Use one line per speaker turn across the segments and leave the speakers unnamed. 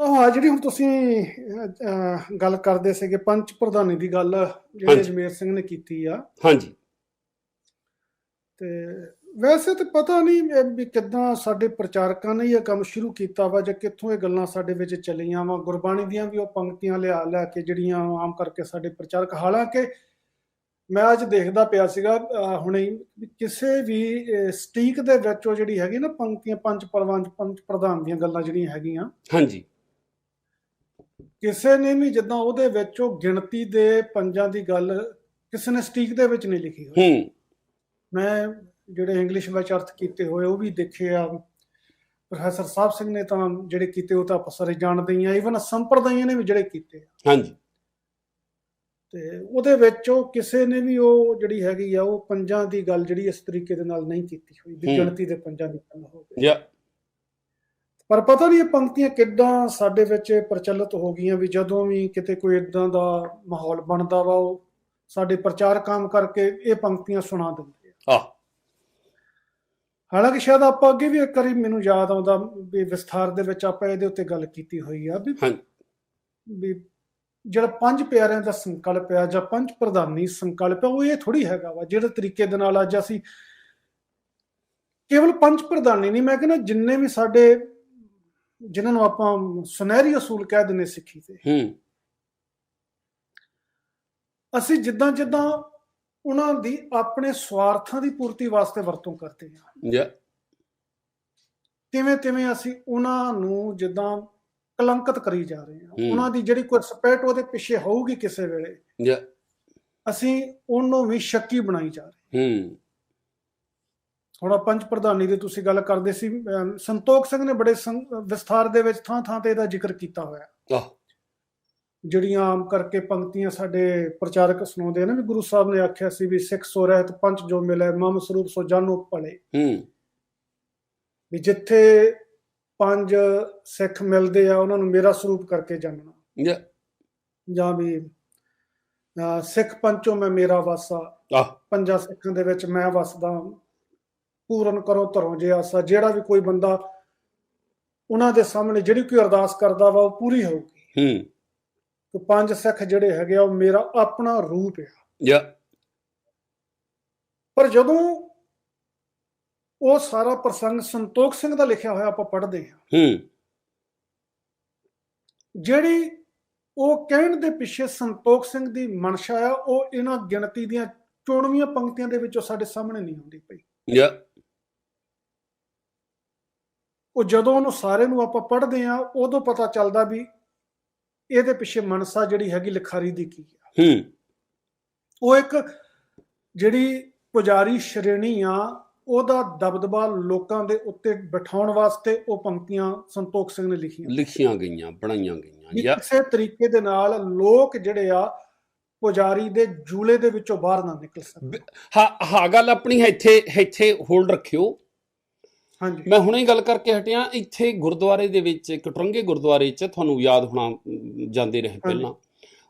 ਉਹ ਜਿਹੜੀ ਹੁਣ ਤੁਸੀਂ ਗੱਲ ਕਰਦੇ ਸੀਗੇ ਪੰਚ ਪ੍ਰਧਾਨੀ ਦੀ ਗੱਲ ਜਿਹੜੇ
ਹਾਂਜੀ।
ਅਜਮੇਰ ਸਿੰਘ ਨੇ ਕੀਤੀ ਆ।
ਹਾਂਜੀ।
ਤੇ ਵੈਸੇ ਤਾਂ ਪਤਾ ਨਹੀਂ ਵੀ ਕਿੱਦਾਂ ਸਾਡੇ ਪ੍ਰਚਾਰਕਾਂ ਨੇ ਇਹ ਕੰਮ ਸ਼ੁਰੂ ਕੀਤਾ ਵਾ ਜਾਂ ਕਿੱਥੋਂ ਇਹ ਗੱਲਾਂ ਸਾਡੇ ਵਿੱਚ ਚੱਲੀਆਂ ਵਾ। ਗੁਰਬਾਣੀ ਦੀਆਂ ਵੀ ਉਹ ਪੰਕਤੀਆਂ ਲਿਆ ਲਿਆ ਕੇ ਜਿਹੜੀਆਂ ਆਮ ਕਰਕੇ ਸਾਡੇ ਪ੍ਰਚਾਰਕ ਹਾਲਾਂਕਿ ਮੈਂ ਅੱਜ ਦੇਖਦਾ ਪਿਆ ਸੀਗਾ ਹੁਣੇ ਕਿਸੇ ਵੀ ਸਟੀਕ ਦੇ ਵਿੱਚ ਉਹ ਜਿਹੜੀ ਹੈਗੀ ਨਾ ਪੰਕਤੀਆਂ ਪੰਜ ਪ੍ਰਵੰਜ ਪੰਜ ਪ੍ਰਧਾਨ ਦੀਆਂ ਗੱਲਾਂ ਜਿਹੜੀਆਂ ਹੈਗੀਆਂ।
ਹਾਂਜੀ।
ਕਿਸੇ ਨੇ ਵੀ ਜਿੱਦਾਂ ਉਹਦੇ ਵਿੱਚ ਉਹ ਗਿਣਤੀ ਦੇ ਪੰਜਾਂ ਦੀ ਗੱਲ ਕਿਸੇ ਨੇ ਸਟੀਕ ਦੇ ਵਿੱਚ ਨਹੀਂ ਲਿਖੀ ਹੋਈ।
ਹੂੰ।
ਮੈਂ ਜਿਹੜੇ ਇੰਗਲਿਸ਼ ਵਿੱਚ ਅਰਥ ਕੀਤੇ ਹੋਏ ਉਹ ਵੀ ਦੇਖੇ ਆ। ਪ੍ਰੋਫੈਸਰ ਸਾਹਿਬ ਸਿੰਘ ਨੇ ਤਾਂ ਜਿਹੜੇ ਕੀਤੇ ਉਹ ਤਾਂ ਆਪਾਂ ਸਾਰੇ ਜਾਣਦੇ ਹੀ ਆ। ਈਵਨ ਸੰਪਰਦਾਇਆਂ ਨੇ ਵੀ ਜਿਹੜੇ ਕੀਤੇ ਆ।
ਹਾਂਜੀ।
ਤੇ ਉਹਦੇ ਵਿੱਚ ਉਹ ਕਿਸੇ ਨੇ ਵੀ ਉਹ ਜਿਹੜੀ ਹੈਗੀ ਆ ਉਹ ਪੰਜਾਂ ਦੀ ਗੱਲ ਜਿਹੜੀ ਇਸ ਤਰੀਕੇ ਦੇ ਨਾਲ ਨਹੀਂ ਕੀਤੀ ਹੋਈ ਵੀ। ਗਿਣਤੀ ਦੇ ਪੰਜਾਂ ਦੀ ਗੱਲ ਹੋਵੇ
ਜਾਂ
ਪਰ ਪਤਾ ਨਹੀਂ ਇਹ ਪੰਕਤੀਆਂ ਕਿੱਦਾਂ ਸਾਡੇ ਵਿੱਚ ਪ੍ਰਚਲਿਤ ਹੋ ਗਈਆਂ ਵੀ ਜਦੋਂ ਵੀ ਕਿਤੇ ਕੋਈ ਇਦਾਂ ਦਾ ਮਾਹੌਲ ਬਣਦਾ ਵਾ ਉਹ ਸਾਡੇ ਪ੍ਰਚਾਰ ਕੰਮ ਕਰਕੇ ਇਹ ਪੰਕਤੀਆਂ ਸੁਣਾ ਦਿੰਦੇ ਆ
ਆ
ਹਾਲਾਂਕਿ ਸ਼ਾਇਦ ਆਪਾਂ ਅੱਗੇ ਵੀ ਇੱਕ ਵਾਰੀ ਮੈਨੂੰ ਯਾਦ ਆਉਂਦਾ ਵੀ ਵਿਸਥਾਰ ਦੇ ਵਿੱਚ ਆਪਾਂ ਇਹਦੇ ਉੱਤੇ ਗੱਲ ਕੀਤੀ ਹੋਈ ਆ ਵੀ। ਵੀ ਜਿਹੜਾ ਪੰਜ ਪਿਆਰਿਆਂ ਦਾ ਸੰਕਲਪ ਆ ਜਾਂ ਪੰਜ ਪ੍ਰਧਾਨੀ ਸੰਕਲਪ ਆ ਉਹ ਇਹ ਥੋੜੀ ਹੈਗਾ ਵਾ ਜਿਹੜੇ ਤਰੀਕੇ ਦੇ ਨਾਲ ਅੱਜ ਅਸੀਂ ਕੇਵਲ ਪੰਜ ਪ੍ਰਧਾਨੀ ਨਹੀਂ ਮੈਂ ਕਹਿੰਦਾ ਜਿੰਨੇ ਵੀ ਸਾਡੇ ਜਿਨ੍ਹਾਂ ਨੂੰ ਆਪਾਂ ਸੁਨਹਿਰੀ ਅਸੂਲ ਕਹਿ ਦਿੰਦੇ ਸਿੱਖੀ ਤੇ।
ਹੂੰ।
ਅਸੀਂ ਜਿੱਦਾਂ ਜਿੱਦਾਂ ਉਹਨਾਂ ਦੀ ਆਪਣੇ ਸਵਾਰਥਾਂ ਦੀ ਪੂਰਤੀ ਵਾਸਤੇ ਵਰਤੋਂ ਕਰਦੇ ਹਾਂ।
ਜਾਂ
ਤਿਵੇਂ ਤਿਵੇਂ ਅਸੀਂ ਉਹਨਾਂ ਨੂੰ ਜਿੱਦਾਂ ਕਲੰਕਿਤ ਕਰੀ ਜਾ ਰਹੇ ਹਾਂ।
ਹੂੰ।
ਉਹਨਾਂ ਦੀ ਜਿਹੜੀ ਕੋਈ ਸਪੈਟ ਉਹਦੇ ਪਿੱਛੇ ਹੋਊਗੀ ਕਿਸੇ ਵੇਲੇ
ਜਾਂ
ਅਸੀਂ ਉਹਨੂੰ ਵੀ ਸ਼ੱਕੀ ਬਣਾਈ ਜਾ ਰਹੇ
ਹੂੰ।
ਥੋੜਾ ਪੰਜ ਪ੍ਰਧਾਨੀ ਦੀ ਤੁਸੀਂ ਗੱਲ ਕਰਦੇ ਸੀ ਸੰਤੋਖ ਸਿੰਘ ਨੇ ਬੜੇ ਵਿਸਥਾਰ ਦੇ ਵਿੱਚ ਥਾਂ ਥਾਂ ਤੇ ਇਹਦਾ ਜ਼ਿਕਰ ਕੀਤਾ ਹੋਇਆ।
ਆਹ
ਜਿਹੜੀਆਂ ਆਮ ਕਰਕੇ ਪੰਕਤੀਆਂ ਸਾਡੇ ਪ੍ਰਚਾਰਕ ਸੁਣਾਉਂਦੇ ਨੇ ਵੀ ਗੁਰੂ ਸਾਹਿਬ ਨੇ ਆਖਿਆ ਸੀ ਵੀ ਸਿੱਖ ਸੋ ਰਹਿਤ ਪੰਜ ਜੋ ਮਿਲੇ ਮਮ ਸਰੂਪ ਸੋ ਜਾਨੋ ਭਲੇ।
ਹੂੰ।
ਵੀ ਜਿੱਥੇ ਪੰਜ ਸਿੱਖ ਮਿਲਦੇ ਆ ਉਹਨਾਂ ਨੂੰ ਮੇਰਾ ਸਰੂਪ ਕਰਕੇ ਜਾਣਨਾ।
ਜਾਂ
ਵੀ ਸਿੱਖ ਪੰਚੋ ਮੈਂ ਮੇਰਾ ਵਾਸਾ ਪੰਜਾਂ ਸਿੱਖਾਂ ਦੇ ਵਿੱਚ ਮੈਂ ਵਸਦਾ ਪੂਰਨ ਕਰੋ ਧਰੋ ਜੇ ਆਸਾ ਜਿਹੜਾ ਵੀ ਕੋਈ ਬੰਦਾ ਉਹਨਾਂ ਦੇ ਸਾਹਮਣੇ ਜਿਹੜੀ ਕੋਈ ਅਰਦਾਸ ਕਰਦਾ ਵਾ ਉਹ ਪੂਰੀ ਹੋਊਗੀ।
ਹੂੰ।
ਕਿ ਪੰਜ ਸਿੱਖ ਜਿਹੜੇ ਹੈਗੇ ਆ ਉਹ ਮੇਰਾ ਆਪਣਾ ਰੂਪ ਆ।
ਜਾਂ
ਪਰ ਜਦੋਂ ਉਹ ਸਾਰਾ ਪ੍ਰਸੰਗ ਸੰਤੋਖ ਸਿੰਘ ਦਾ ਲਿਖਿਆ ਹੋਇਆ ਆਪਾਂ ਪੜ੍ਹਦੇ ਹਾਂ।
ਹੂੰ।
ਜਿਹੜੀ ਉਹ ਕਹਿਣ ਦੇ ਪਿੱਛੇ ਸੰਤੋਖ ਸਿੰਘ ਦੀ ਮਨਸ਼ਾ ਆ ਉਹ ਇਹਨਾਂ ਗਿਣਤੀ ਦੀਆਂ ਚੋਣਵੀਆਂ ਪੰਕਤੀਆਂ ਦੇ ਵਿੱਚੋਂ ਸਾਡੇ ਸਾਹਮਣੇ ਨਹੀਂ ਆਉਂਦੀ ਪਈ।
ਜਾਂ
ਉਹ ਜਦੋਂ ਉਹਨੂੰ ਸਾਰੇ ਨੂੰ ਆਪਾਂ ਪੜ੍ਹਦੇ ਆ ਉਦੋਂ ਪਤਾ ਚੱਲਦਾ ਵੀ ਇਹਦੇ ਪਿੱਛੇ ਮਨਸਾ ਜਿਹੜੀ ਹੈਗੀ ਲਿਖਾਰੀ ਦੀ ਕੀ ਆ।
ਹੂੰ।
ਉਹ ਇੱਕ ਜਿਹੜੀ ਪੁਜਾਰੀ ਸ਼੍ਰੇਣੀ ਆ ਉਹਦਾ ਦਬਦਬਾ ਲੋਕਾਂ ਦੇ ਉੱਤੇ ਬਿਠਾਉਣ ਵਾਸਤੇ ਉਹ ਪੰਕਤੀਆਂ ਸੰਤੋਖ ਸਿੰਘ ਨੇ ਲਿਖੀਆਂ।
ਲਿਖੀਆਂ ਗਈਆਂ ਬਣਾਈਆਂ ਗਈਆਂ। ਜਾਂ
ਕਿਸੇ ਤਰੀਕੇ ਦੇ ਨਾਲ ਲੋਕ ਜਿਹੜੇ ਆ ਪੁਜਾਰੀ ਦੇ ਜੂਲੇ ਦੇ ਵਿੱਚੋਂ ਬਾਹਰ ਨਾ ਨਿਕਲ ਸਕਣ।
ਹਾਂ ਹਾਂ ਗੱਲ ਆਪਣੀ ਇੱਥੇ ਇੱਥੇ ਹੋਲਡ ਰੱਖਿਓ। ਮੈਂ ਹੁਣੇ ਹੀ ਗੱਲ ਕਰਕੇ ਹਟਿਆ ਇੱਥੇ ਗੁਰਦੁਆਰੇ ਦੇ ਵਿੱਚ ਕਟਰੰਗੇ ਗੁਰਦੁਆਰੇ 'ਚ ਤੁਹਾਨੂੰ ਯਾਦ ਹੋਣਾ ਜਾਂਦੇ ਰਹੇ ਪਹਿਲਾਂ।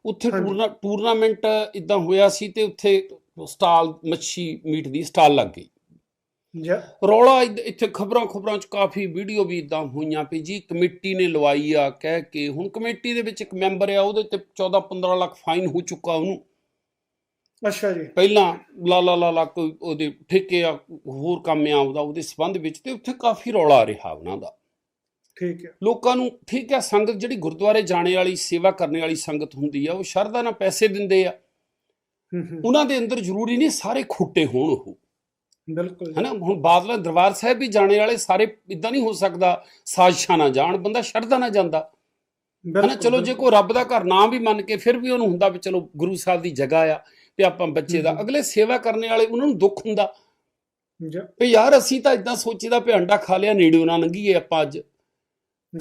ਉੱਥੇ ਟੂਰਨਾਮੈਂਟ ਇਦਾਂ ਹੋਇਆ ਸੀ ਤੇ ਉੱਥੇ ਸਟਾਲ ਮੱਛੀ ਮੀਟ ਦੀ ਸਟਾਲ ਲੱਗ ਗਈ।
ਜਾਂ
ਰੌਲਾ ਇੱਥੇ ਖਬਰਾਂ ਖਬਰਾਂ 'ਚ ਕਾਫੀ ਵੀਡੀਓ ਵੀ ਇਦਾਂ ਹੋਈਆਂ ਪਈ ਜੀ। ਕਮੇਟੀ ਨੇ ਲਵਾਈ ਆ ਕਹਿ ਕੇ ਹੁਣ ਕਮੇਟੀ ਦੇ ਵਿੱਚ ਇੱਕ ਮੈਂਬਰ ਆ ਉਹਦੇ ਤੇ 14 15 ਲੱਖ ਫਾਈਨ ਹੋ ਚੁੱਕਾ ਉਹਨੂੰ।
ਅੱਛਾ ਜੀ।
ਪਹਿਲਾਂ ਲਾ ਲਾ ਲਾ ਲਾ ਕੋਈ ਉਹਦੇ ਠੇਕੇ ਆ ਹੋਰ ਕੰਮ ਆ ਉਹਦਾ ਸੰਬੰਧ ਵਿੱਚ ਤੇ ਉੱਥੇ ਕਾਫੀ ਰੌਲਾ ਰਿਹਾ ਉਹਨਾਂ ਦਾ।
ਠੀਕ ਹੈ।
ਲੋਕਾਂ ਨੂੰ ਠੀਕ ਹੈ ਸੰਗਤ ਜਿਹੜੀ ਗੁਰਦੁਆਰੇ ਜਾਣੇ ਵਾਲੀ ਸੇਵਾ ਕਰਨ ਵਾਲੀ ਸੰਗਤ ਹੁੰਦੀ ਆ ਉਹ ਸ਼ਰਧਾ ਨਾਲ ਪੈਸੇ ਦਿੰਦੇ ਆ। ਉਹਨਾਂ ਦੇ ਅੰਦਰ ਜ਼ਰੂਰੀ ਨਹੀਂ ਸਾਰੇ ਖੋਟੇ ਹੋਣ ਉਹ।
ਬਿਲਕੁਲ।
ਹਨਾ ਹੁਣ ਬਾਦਲਾ ਦਰਬਾਰ ਸਾਹਿਬ ਵੀ ਜਾਣੇ ਵਾਲੇ ਸਾਰੇ ਇਦਾਂ ਨਹੀਂ ਹੋ ਸਕਦਾ ਸਾਜ਼ਿਸ਼ਾਂ ਨਾ ਜਾਣ ਬੰਦਾ ਸ਼ਰਧਾ ਨਾਲ ਜਾਂਦਾ। ਹਨਾ ਚਲੋ ਜੇ। ਕੋਈ ਰੱਬ ਦਾ ਘਰ ਨਾ ਵੀ ਮੰਨ ਕੇ ਫਿਰ ਵੀ ਉਹਨੂੰ ਹੁੰਦਾ ਵੀ ਚਲੋ ਗੁਰੂ ਸਾਹਿਬ ਦੀ ਜਗ੍ਹਾ ਆ। ਤੇ ਆਪਾਂ ਬੱਚੇ ਦਾ। ਅਗਲੇ ਸੇਵਾ ਕਰਨ ਵਾਲੇ ਉਹਨਾਂ ਨੂੰ ਦੁੱਖ ਹੁੰਦਾ।
ਜਾਂ
ਵੀ ਯਾਰ ਅਸੀਂ ਤਾਂ ਇਦਾਂ ਸੋਚੀਦਾ ਵੀ ਅੰਡਾ ਖਾ ਲਿਆ ਨੇੜੇ ਨਾ ਲੰਘੀਏ ਆਪਾਂ ਅੱਜ।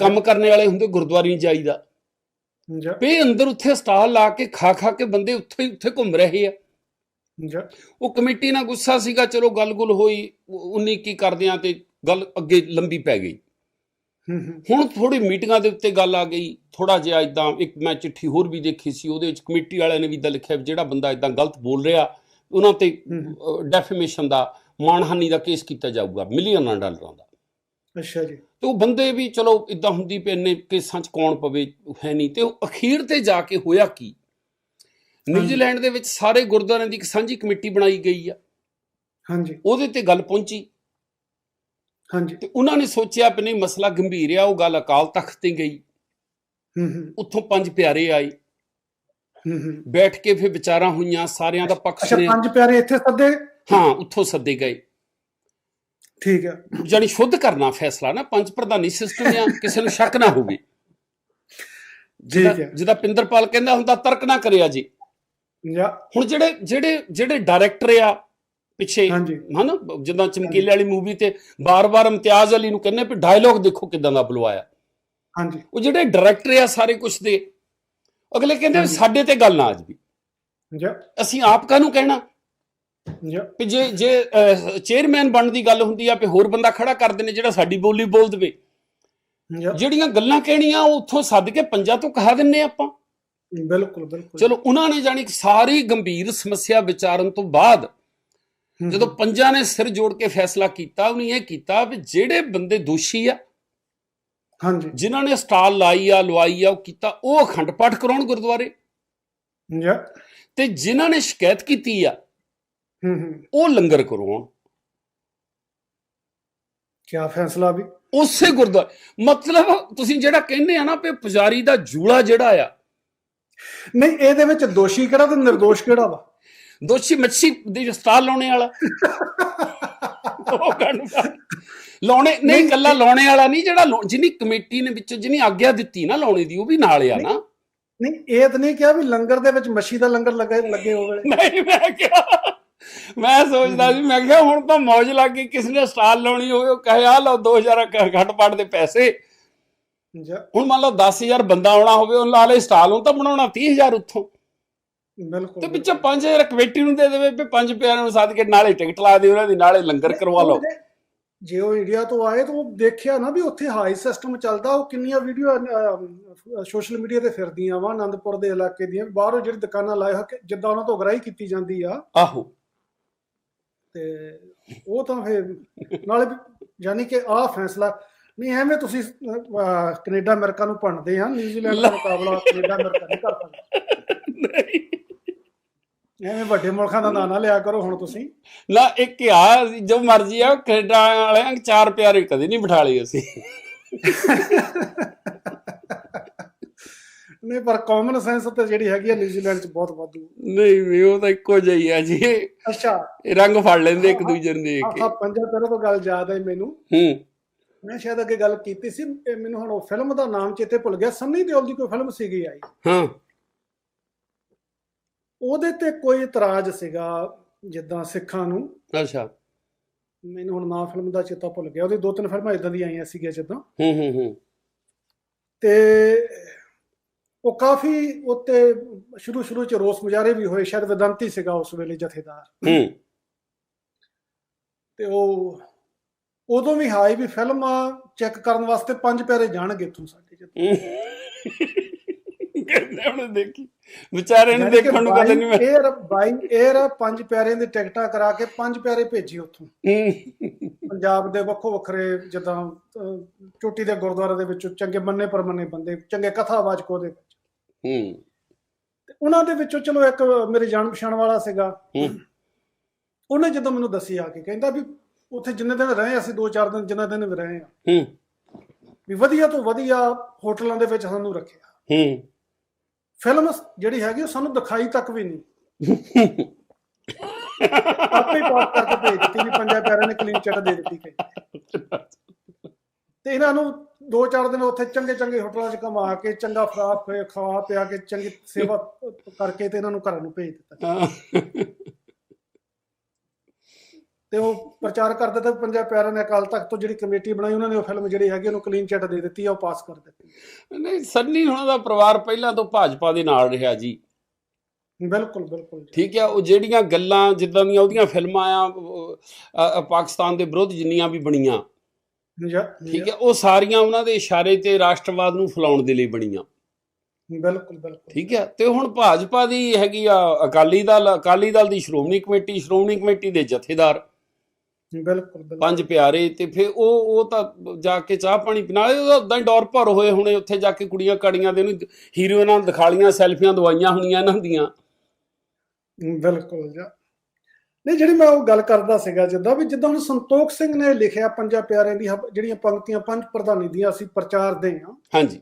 ਕੰਮ ਕਰਨ ਵਾਲੇ ਹੁੰਦੇ ਗੁਰਦੁਆਰੇ ਨਹੀਂ ਜਾਈਦਾ।
ਜਾਂ
ਵੀ ਅੰਦਰ ਉੱਥੇ ਸਟਾਲ ਲਾ ਕੇ ਖਾ ਖਾ ਕੇ ਬੰਦੇ ਉੱਥੇ ਹੀ ਉੱਥੇ ਘੁੰਮ ਰਹੇ ਆ। ਉਹ ਕਮੇਟੀ ਨਾਲ ਗੁੱਸਾ ਸੀਗਾ ਚਲੋ ਗੱਲ-ਗੁਲ ਹੋਈ ਉਨੀ ਕੀ ਕਰਦੇ ਆ ਤੇ ਗੱਲ ਅੱਗੇ ਲੰਬੀ ਪੈ ਗਈ। ਹੁਣ ਥੋੜੀ ਮੀਟਿੰਗਾਂ ਦੇ ਉੱਤੇ ਗੱਲ ਆ ਗਈ ਥੋੜਾ ਜਿਹਾ ਇਦਾਂ ਇੱਕ ਮੈਂ ਚਿੱਠੀ ਹੋਰ ਵੀ ਦੇਖੀ ਸੀ ਉਹਦੇ ਵਿੱਚ ਕਮੇਟੀ ਵਾਲਿਆਂ ਨੇ ਵੀ ਇਦਾਂ ਲਿਖਿਆ ਜਿਹੜਾ ਬੰਦਾ ਇਦਾਂ ਗਲਤ ਬੋਲ ਰਿਹਾ ਉਹਨਾਂ ਤੇ ਡੈਫੇਮੇਸ਼ਨ ਦਾ ਮਾਨਹਾਨੀ ਦਾ ਕੇਸ ਕੀਤਾ ਜਾਊਗਾ ਮਿਲੀਅਨਾਂ ਡਾਲਰਾਂ ਦਾ।
ਅੱਛਾ ਜੀ।
ਤੇ ਉਹ ਬੰਦੇ ਵੀ ਚਲੋ ਇਦਾਂ ਹੁੰਦੀ ਪਏ ਇੰਨੇ ਕੇਸਾਂ 'ਚ ਕੌਣ ਪਵੇ ਹੈ ਨਹੀਂ। ਤੇ ਉਹ ਅਖੀਰ ਤੇ ਜਾ ਕੇ ਹੋਇਆ ਕੀ? ਨਿਊਜ਼ੀਲੈਂਡ ਦੇ ਵਿੱਚ ਸਾਰੇ ਗੁਰਦੁਆਰਿਆਂ ਦੀ ਇੱਕ ਸਾਂਝੀ ਕਮੇਟੀ ਬਣਾਈ ਗਈ ਆ।
ਹਾਂਜੀ।
ਉਹਦੇ ਤੇ ਗੱਲ ਪਹੁੰਚੀ।
ਹਾਂਜੀ।
ਤੇ ਉਹਨਾਂ ਨੇ ਸੋਚਿਆ ਵੀ ਨਹੀਂ ਮਸਲਾ ਗੰਭੀਰ ਆ ਉਹ ਗੱਲ ਅਕਾਲ ਤਖਤ ਤੇ ਗਈ।
ਹੂੰ ਹੂੰ।
ਉੱਥੋਂ ਪੰਜ ਪਿਆਰੇ ਆਏ।
ਹੂੰ ਹੂੰ।
ਬੈਠ ਕੇ ਫਿਰ ਵਿਚਾਰਾਂ ਹੋਈਆਂ ਸਾਰਿਆਂ ਦਾ ਪੱਖ
ਅੱਛਾ
ਸੁਣਿਆ।
ਪੰਜ ਪਿਆਰੇ ਇੱਥੇ ਸੱਦੇ?
ਹਾਂ ਉੱਥੋਂ ਸੱਦੇ ਗਏ।
ਠੀਕ ਹੈ
ਜਾਨੀ ਸ਼ੁੱਧ ਕਰਨਾ ਫੈਸਲਾ ਨਾ ਪੰਜ ਪ੍ਰਧਾਨੀ ਸਿਸਟਮ ਆ ਕਿਸੇ ਨੂੰ ਸ਼ੱਕ ਨਾ ਹੋਵੇ।
ਠੀਕ ਹੈ।
ਜਿਹਦਾ ਪਿੰਦਰਪਾਲ ਕਹਿੰਦਾ ਹੁੰਦਾ ਤਰਕ ਨਾ ਕਰਿਆ ਜਾਂ। ਹੁਣ ਜਿਹੜੇ ਜਿਹੜੇ ਜਿਹੜੇ ਡਾਇਰੈਕਟਰ ਆ ਪਿੱਛੇ ਹਨ? ਜਿੱਦਾਂ ਚਮਕੀਲੇ ਵਾਲੀ ਮੂਵੀ ਤੇ ਬਾਰ-ਬਾਰ ਇਮਤਿਆਜ਼ ਅਲੀ ਨੂੰ ਕਹਿੰਦੇ ਵੀ ਡਾਇਲੋਗ ਦੇਖੋ ਕਿਦਾਂ ਦਾ ਬੁਲਵਾਇਆ।
ਹਾਂਜੀ।
ਉਹ ਜਿਹੜੇ ਡਾਇਰੈਕਟਰ ਆ ਸਾਰੇ ਕੁਝ ਦੇ ਅਗਲੇ ਕਹਿੰਦੇ। ਸਾਡੇ ਤੇ ਗੱਲ ਨਾ ਅੱਜ ਵੀ
ਜਾਂ।
ਅਸੀਂ ਆਪ ਕਾਹਨੂੰ ਕਹਿਣਾ?
ਜਾਂ।
ਵੀ ਜੇ ਜੇ ਚੇਅਰਮੈਨ ਬਣਨ ਦੀ ਗੱਲ ਹੁੰਦੀ ਆ ਵੀ ਹੋਰ ਬੰਦਾ ਖੜਾ ਕਰਦੇ ਨੇ ਜਿਹੜਾ ਸਾਡੀ ਬੋਲੀ ਬੋਲ ਦੇਵੇ। ਜਿਹੜੀਆਂ ਗੱਲਾਂ ਕਹਿਣੀਆਂ ਉਹ ਉੱਥੋਂ ਸੱਦ ਕੇ ਪੰਜਾਂ ਤੋਂ ਕਹਾ ਦਿੰਨੇ ਆਪਾਂ।
ਬਿਲਕੁਲ ਬਿਲਕੁਲ।
ਚਲੋ ਉਹਨਾਂ ਨੇ ਕਿ ਸਾਰੀ ਗੰਭੀਰ ਸਮੱਸਿਆ ਵਿਚਾਰਨ ਤੋਂ ਬਾਅਦ ਜਦੋਂ ਪੰਜਾਂ ਨੇ ਸਿਰ ਜੋੜ ਕੇ ਫੈਸਲਾ ਕੀਤਾ ਉਹਨੇ ਇਹ ਕੀਤਾ ਵੀ ਜਿਹੜੇ ਬੰਦੇ ਦੋਸ਼ੀ ਆ
ਹਾਂਜੀ।
ਜਿਨ੍ਹਾਂ ਨੇ ਸਟਾਲ ਲਾਈ ਆ ਲਵਾਈ ਆ ਉਹ ਕੀਤਾ ਉਹ ਅਖੰਡ ਪਾਠ ਕਰਾਉਣ ਗੁਰਦੁਆਰੇ।
ਜਾਂ
ਤੇ ਜਿਨ੍ਹਾਂ ਨੇ ਸ਼ਿਕਾਇਤ ਕੀਤੀ ਆ
ਹੂੰ ਹੂੰ।
ਉਹ ਲੰਗਰ ਕਰਵਾਉਣ।
ਕੀ ਫੈਸਲਾ ਵੀ।
ਉਸੇ ਗੁਰਦੁਆਰੇ ਮਤਲਬ ਤੁਸੀਂ ਜਿਹੜਾ ਕਹਿੰਦੇ ਆ ਨਾ ਵੀ ਪੁਜਾਰੀ ਦਾ ਜੂੜਾ ਜਿਹੜਾ ਆ
ਨਹੀਂ ਇਹਦੇ ਵਿੱਚ ਦੋਸ਼ੀ ਕਿਹੜਾ ਤੇ ਨਿਰਦੋਸ਼ ਕਿਹੜਾ ਵਾ?
ਦੋਸ਼ੀ ਮੱਛੀ ਦੀ ਸਟਾਲ ਲਾਉਣੇ ਵਾਲਾ। ਉਹ ਲਾਉਣੇ ਨਹੀਂ ਕੱਲਾ ਲਾਉਣੇ ਵਾਲਾ ਨਹੀਂ ਜਿਹੜਾ ਜਿਹਨੀ ਕਮੇਟੀ ਨੇ ਵਿੱਚ ਜਿਹਨੀ ਆਗਿਆ ਦਿੱਤੀ ਨਾ ਲਾਉਣੇ ਦੀ ਉਹ ਵੀ ਨਾਲ ਆ ਨਾ।
ਨਹੀਂ ਇਹ ਤਾਂ ਨਹੀਂ ਕਿਹਾ ਵੀ ਲੰਗਰ ਦੇ ਵਿੱਚ ਮੱਛੀ ਦਾ ਲੰਗਰ ਲੱਗੇ ਲੱਗੇ ਹੋਵੇ
ਨਹੀਂ ਮੈਂ ਕਿਹਾ ਮੈਂ ਸੋਚਦਾ ਸੀ ਮੈਂ ਕਿਹਾ ਹੁਣ ਤਾਂ ਮੌਜ ਲੱਗ ਗਈ ਕਿਸ ਨੇ ਸਟਾਲ ਲਾਉਣੀ ਹੋਵੇ ਉਹ ਕਹੇ ਆ ਲਓ 2000 ਘ- ਘੱਟ ਪੜ ਦੇ ਪੈਸੇ। ਹੁਣ ਮੰਨ ਲਓ 10000 ਬੰਦਾ ਆਉਣਾ ਹੋਵੇ ਉਹ ਲਾ ਲੈ ਸਟਾਲ ਉਹ ਤਾਂ ਬਣਾਉਣਾ 30000 ਉੱਥੋਂ।
ਬਿਲਕੁਲ
ਤੇ ਵਿੱਚੋਂ 5000 ਕਮੇਟੀ ਨੂੰ ਦੇ ਦੇਵੇ ਵੀ ਪੰਜ ਪਿਆਰਿਆਂ ਨੂੰ ਸੱਦ ਕੇ ਨਾਲੇ ਟਿਕਟ ਲਾ ਦੇ ਉਹਨਾਂ ਦੀ ਨਾਲੇ ਲੰਗਰ ਕਰਵਾ ਲਓ।
ਜੇ ਉਹ ਇੰਡੀਆ ਤੋਂ ਆਏ ਤਾਂ ਉਹ ਦੇਖਿਆ ਨਾ ਵੀ ਉੱਥੇ ਹਾਈ ਸਿਸਟਮ ਚੱਲਦਾ ਉਹ ਕਿੰਨੀਆਂ ਵੀਡੀਓ ਸੋਸ਼ਲ ਮੀਡੀਆ ਤੇ ਫਿਰਦੀਆਂ ਵਾ ਆਨੰਦਪੁਰ ਦੇ ਇਲਾਕੇ ਦੀਆਂ ਬਾਹਰੋਂ ਜਿਹੜੀ ਦੁਕਾਨਾਂ ਲਾਏ ਹੋਏ ਜਿੱਦਾਂ ਉਹਨਾਂ ਤੋਂ ਗ੍ਰਾਹੀ ਕੀਤੀ ਜਾਂਦੀ ਆ।
ਆਹੋ।
ਤੇ ਉਹ ਤਾਂ ਫਿਰ ਨਾਲੇ ਯਾਨੀ ਕਿ ਆਹ ਫੈਸਲਾ ਨਹੀਂ ਐਵੇਂ ਤੁਸੀਂ ਕੈਨੇਡਾ ਅਮਰੀਕਾ ਨੂੰ ਭੰਡਦੇ ਆ ਨਿਊਜ਼ੀਲੈਂਡ ਦਾ ਮੁਕਾਬਲਾ ਕੈਨੇਡਾ ਅਮਰੀਕਾ ਨਹੀਂ ਕਰ ਸਕਦੇ। ਐਵੇਂ ਵੱਡੇ ਮੁਲਕਾਂ ਦਾ ਨਾਂ ਨਾ ਲਿਆ ਕਰੋ ਹੁਣ ਤੁਸੀਂ।
ਨਾ ਇੱਕ ਆ ਜੋ ਮਰਜ਼ੀ ਆ ਕੈਨੇਡਾ ਵਾਲਿਆਂ ਚਾਰ ਪਿਆਰੇ ਕਦੇ ਨਹੀਂ ਬਿਠਾ ਲਏ ਅਸੀਂ।
ਨਹੀਂ ਪਰ ਕਾਮਨ ਸੈਂਸ ਤੇ ਜਿਹੜੀ ਹੈਗੀ ਆ ਨਿਊਜ਼ੀਲੈਂਡ 'ਚ ਬਹੁਤ ਵਾਧੂ।
ਨਹੀਂ ਵੀ ਉਹ ਤਾਂ ਇੱਕੋ ਜਿਹੀ ਆ ਜੀ।
ਅੱਛਾ।
ਇਹ ਰੰਗ ਫੜ ਲੈਂਦੇ ਇੱਕ ਦੂਜੇ ਨੂੰ ਦੇਖ ਕੇ।
ਆਹ ਪੰਜਾ ਤਰ੍ਹਾਂ ਤੋਂ ਗੱਲ ਯਾਦ ਆਈ ਮੈਨੂੰ।
ਹੂੰ।
ਮੈਂ ਸ਼ਾਇਦ ਅੱਗੇ ਗੱਲ ਕੀਤੀ ਸੀ ਮੈਨੂੰ ਹੁਣ ਉਹ ਫਿਲਮ ਦਾ ਨਾਮ ਚੇਤੇ ਭੁੱਲ ਗਿਆ। ਸੰਨੀ ਦਿਓਲ ਦੀ ਕੋਈ ਫਿਲਮ ਸੀਗੀ ਆਈ।
ਹਾਂ।
ਉਹਦੇ ਤੇ ਕੋਈ ਇਤਰਾਜ਼ ਸੀਗਾ ਜਿੱਦਾਂ ਸਿੱਖਾਂ ਨੂੰ?
ਅੱਛਾ।
ਮੈਨੂੰ ਹੁਣ ਨਾਂ ਫਿਲਮ ਦਾ ਚੇਤਾ ਭੁੱਲ ਗਿਆ। ਉਹਦੀ ਦੋ ਤਿੰਨ ਫਿਲਮਾਂ ਇਦਾਂ ਦੀਆਂ ਆਈਆਂ ਸੀਗੀਆਂ ਜਿੱਦਾਂ।
ਹੂੰ ਹੂੰ ਹੂੰ।
ਤੇ ਉਹ ਕਾਫੀ ਉੱਤੇ ਸ਼ੁਰੂ ਸ਼ੁਰੂ ਚ ਰੋਸ ਮੁਜ਼ਾਹਰੇ ਵੀ ਹੋਏ। ਸ਼ਾਇਦ ਵਿਦੰਤੀ ਸੀਗਾ ਉਸ ਵੇਲੇ ਜਥੇਦਾਰ।
ਹੂੰ।
ਤੇ ਉਹ ਉਦੋਂ ਵੀ ਹਾਈ ਵੀ ਫਿਲਮ ਚੈੱਕ ਕਰਨ ਵਾਸਤੇ ਪੰਜ ਪਿਆਰੇ ਜਾਣਗੇ ਇੱਥੋਂ ਸਾਡੇ ਜਿੱਥੇ
ਕਹਿੰਦੇ ਹੁਣ ਦੇਖੀ। ਵਿਚਾਰੇ ਨੂੰ ਦੇਖਣ ਨੂੰ ਕਦੇ ਨਹੀਂ ਮਿਲਿਆ
에ਅਰ ਬਾਈ 에ਅਰ ਪੰਜ ਪਿਆਰਿਆਂ ਦੀ ਟਿਕਟਾਂ ਕਰਾ ਕੇ ਪੰਜ ਪਿਆਰੇ ਭੇਜੀ ਉੱਥੋਂ। ਪੰਜਾਬ ਦੇ ਵੱਖੋ ਵੱਖਰੇ ਜਿੱਦਾਂ ਚੋਟੀ ਦੇ ਗੁਰਦੁਆਰੇ ਦੇ ਵਿੱਚੋਂ ਚੰਗੇ ਮੰਨੇ ਪਰਮੰਨੇ ਬੰਦੇ ਚੰਗੇ ਕਥਾਵਾਚਕ ਉਹਦੇ ਵਿੱਚ।
ਹੂੰ।
ਤੇ ਉਹਨਾਂ ਦੇ ਵਿੱਚੋਂ ਚਲੋ ਇੱਕ ਮੇਰੇ ਜਾਣ ਪਛਾਣ ਵਾਲਾ ਸੀਗਾ।
ਹੂੰ।
ਉਹਨੇ ਜਦੋਂ ਮੈਨੂੰ ਦੱਸੀ ਆ ਕੇ ਕਹਿੰਦਾ ਵੀ ਉੱਥੇ ਜਿੰਨੇ ਦਿਨ ਰਹੇ ਅਸੀਂ ਦੋ ਚਾਰ ਦਿਨ ਜਿੰਨੇ ਦਿਨ ਵੀ ਰਹੇ ਆ।
ਹੂੰ।
ਵੀ ਵਧੀਆ ਤੋਂ ਵਧੀਆ ਹੋਟਲਾਂ ਦੇ ਵਿੱਚ ਸਾਨੂੰ ਰੱਖਿਆ।
ਹੂੰ।
ਫਿਲਮ ਜਿਹੜੀ ਹੈਗੀ ਉਹ ਸਾਨੂੰ ਦਿਖਾਈ ਤੱਕ ਵੀ ਨਹੀਂ। ਆਪੇ ਟੌਪ ਕਰਕੇ ਭੇਜ ਦਿੱਤੀ ਵੀ ਪੰਜਾਂ ਪਿਆਰਿਆਂ ਨੇ ਕਲੀਨ ਚਿੱਟ ਦੇ ਦਿੱਤੀ ਕਿ। ਤੇ ਇਹਨਾਂ ਨੂੰ ਦੋ ਚਾਰ ਦਿਨ ਉੱਥੇ ਚੰਗੇ ਚੰਗੇ ਹੋਟਲਾਂ 'ਚ ਕਮਾ ਕੇ, ਚੰਗਾ ਫਰਾਕ ਖਵਾ ਪਿਆ ਕੇ, ਚੰਗੀ ਸੇਵਾ ਕਰਕੇ ਤੇ ਇਹਨਾਂ ਨੂੰ ਘਰਾਂ ਨੂੰ ਭੇਜ ਦਿੱਤਾ। ਤੇ ਉਹ ਪ੍ਰਚਾਰ ਕਰਦੇ ਤੇ ਪੰਜਾਂ ਪਿਆਰਿਆਂ ਨੇ ਅਕਾਲ ਤਖਤ ਤੋਂ ਜਿਹੜੀ ਕਮੇਟੀ ਬਣਾਈ ਉਹਨਾਂ ਨੇ ਉਹ ਫਿਲਮ ਜਿਹੜੀ ਹੈਗੀ ਉਹਨੂੰ ਕਲੀਨ ਚਿੱਟ ਦੇ ਦਿੱਤੀ ਆ ਉਹ ਪਾਸ ਕਰ ਦਿੱਤੀ।
ਨਹੀਂ ਸੰਨੀ ਹੁਣਾਂ ਦਾ ਪਰਿਵਾਰ ਪਹਿਲਾਂ ਤੋਂ ਭਾਜਪਾ ਦੇ ਨਾਲ ਰਿਹਾ ਜੀ।
ਬਿਲਕੁਲ ਬਿਲਕੁਲ।
ਠੀਕ ਹੈ ਉਹ ਜਿਹੜੀਆਂ ਗੱਲਾਂ ਜਿੱਦਾਂ ਦੀਆਂ ਉਹਦੀਆਂ ਫਿਲਮਾਂ ਆ ਪਾਕਿਸਤਾਨ ਦੇ ਵਿਰੁੱਧ ਜਿੰਨੀਆਂ ਵੀ ਬਣੀਆਂ। ਠੀਕ ਹੈ ਉਹ ਸਾਰੀਆਂ ਉਹਨਾਂ ਦੇ ਇਸ਼ਾਰੇ ਤੇ ਰਾਸ਼ਟਰਵਾਦ ਨੂੰ ਫੈਲਾਉਣ ਦੇ ਲਈ ਬਣੀਆਂ।
ਬਿਲਕੁਲ ਬਿਲਕੁਲ।
ਠੀਕ ਹੈ ਤੇ ਹੁਣ ਭਾਜਪਾ ਦੀ ਹੈਗੀ ਆ ਅਕਾਲੀ ਦਲ ਅਕਾਲੀ ਦਲ ਦੀ ਸ਼੍ਰੋਮਣੀ ਕਮੇਟੀ ਸ਼੍ਰੋਮਣੀ ਕਮੇਟੀ ਦੇ ਜਥੇਦਾਰ।
ਬਿਲਕੁਲ
ਪੰਜ ਪਿਆਰੇ ਤੇ ਫਿਰ ਉਹ ਉਹ ਤਾਂ ਜਾ ਕੇ ਚਾਹ ਪਾਣੀ ਪੀਣਾ ਉਹਦਾ ਉਦਾਂ ਹੀ ਡੌਰ ਭਰ ਹੋਏ ਹੋਣੇ ਉੱਥੇ ਜਾ ਕੇ ਕੁੜੀਆਂ ਕਾੜੀਆਂ ਦੇ ਨੂੰ ਹੀਰੋਇਨਾਂ ਦਿਖਾ ਲੀਆਂ ਸੈਲਫੀਆਂ ਦਵਾਈਆਂ ਹੋਣੀਆਂ ਇਹਨਾਂ ਦੀਆਂ।
ਬਿਲਕੁਲ ਜੀ। ਨਹੀਂ ਜਿਹੜੀ ਮੈਂ ਉਹ ਗੱਲ ਕਰਦਾ ਸੀਗਾ ਜਿੱਦਾਂ ਵੀ ਜਿੱਦਾਂ ਹੁਣ ਸੰਤੋਖ ਸਿੰਘ ਨੇ ਲਿਖਿਆ ਪੰਜਾਂ ਪਿਆਰਿਆਂ ਦੀ ਜਿਹੜੀਆਂ ਪੰਕਤੀਆਂ ਪੰਜ ਪ੍ਰਧਾਨੀ ਦੀਆਂ ਅਸੀਂ ਪ੍ਰਚਾਰਦੇ ਹਾਂ
ਹਾਂਜੀ।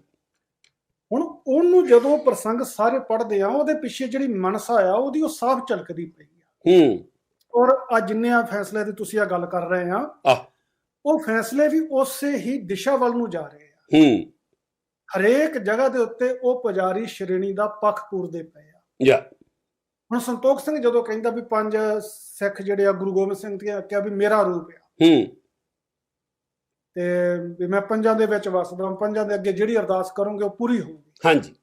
ਹੁਣ ਉਹਨੂੰ ਜਦੋਂ ਪ੍ਰਸੰਗ ਸਾਰੇ ਪੜ੍ਹਦੇ ਆ ਉਹਦੇ ਪਿੱਛੇ ਜਿਹੜੀ ਮਨਸਾ ਆ ਉਹਦੀ ਉਹ ਸਾਫ਼ ਝਲਕਦੀ ਪਈ ਆ।
ਹੂੰ।
ਔਰ ਆ ਜਿੰਨੇ ਆ ਫੈਸਲੇ ਦੀ ਤੁਸੀਂ ਆ ਗੱਲ ਕਰ ਰਹੇ ਆ। ਉਹ ਫੈਸਲੇ ਵੀ ਉਸੇ ਹੀ ਦਿਸ਼ਾ ਵੱਲ ਨੂੰ ਜਾ ਰਹੇ ਆ।
ਹੂੰ।
ਹਰੇਕ ਜਗ੍ਹਾ ਦੇ ਉੱਤੇ ਉਹ ਪੁਜਾਰੀ ਸ਼੍ਰੇਣੀ ਦਾ ਪੱਖ ਪੂਰਦੇ ਪਏ ਆ।
ਯਾ।
ਹੁਣ ਸੰਤੋਖ ਸਿੰਘ ਜਦੋਂ ਕਹਿੰਦਾ ਵੀ ਪੰਜ ਸਿੱਖ ਜਿਹੜੇ ਆ ਗੁਰੂ ਗੋਬਿੰਦ ਸਿੰਘ ਦੀ ਕਿਹਾ ਵੀ ਮੇਰਾ ਰੂਪ ਆ।
ਹੂੰ।
ਤੇ ਵੀ ਮੈਂ ਪੰਜਾਂ ਦੇ ਵਿੱਚ ਵਸਦਾ ਹਾਂ ਪੰਜਾਂ ਦੇ ਅੱਗੇ ਜਿਹੜੀ ਅਰਦਾਸ ਕਰੋਗੇ ਉਹ ਪੂਰੀ ਹੋਊਗੀ।
ਹਾਂਜੀ।